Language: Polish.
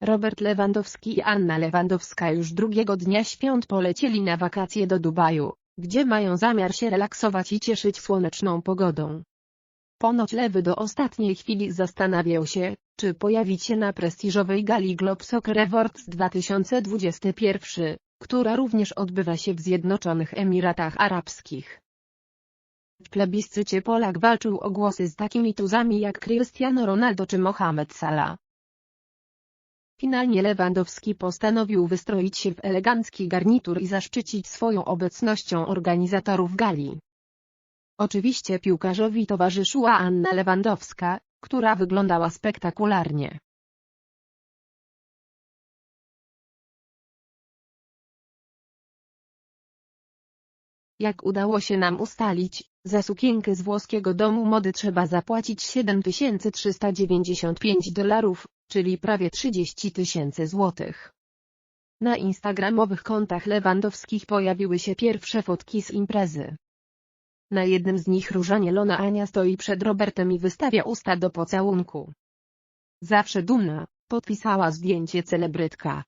Robert Lewandowski i Anna Lewandowska już drugiego dnia świąt polecieli na wakacje do Dubaju, gdzie mają zamiar się relaksować i cieszyć słoneczną pogodą. Ponoć Lewy do ostatniej chwili zastanawiał się, czy pojawić się na prestiżowej gali Globe Soccer Awards 2021, która również odbywa się w Zjednoczonych Emiratach Arabskich. W plebiscycie Polak walczył o głosy z takimi tuzami jak Cristiano Ronaldo czy Mohamed Salah. Finalnie Lewandowski postanowił wystroić się w elegancki garnitur i zaszczycić swoją obecnością organizatorów gali. Oczywiście piłkarzowi towarzyszyła Anna Lewandowska, która wyglądała spektakularnie. Jak udało się nam ustalić, za sukienkę z włoskiego domu mody trzeba zapłacić 7395 dolarów, czyli prawie 30 tysięcy złotych. Na instagramowych kontach Lewandowskich pojawiły się pierwsze fotki z imprezy. Na jednym z nich róża Lona Ania stoi przed Robertem i wystawia usta do pocałunku. Zawsze dumna, podpisała zdjęcie celebrytka.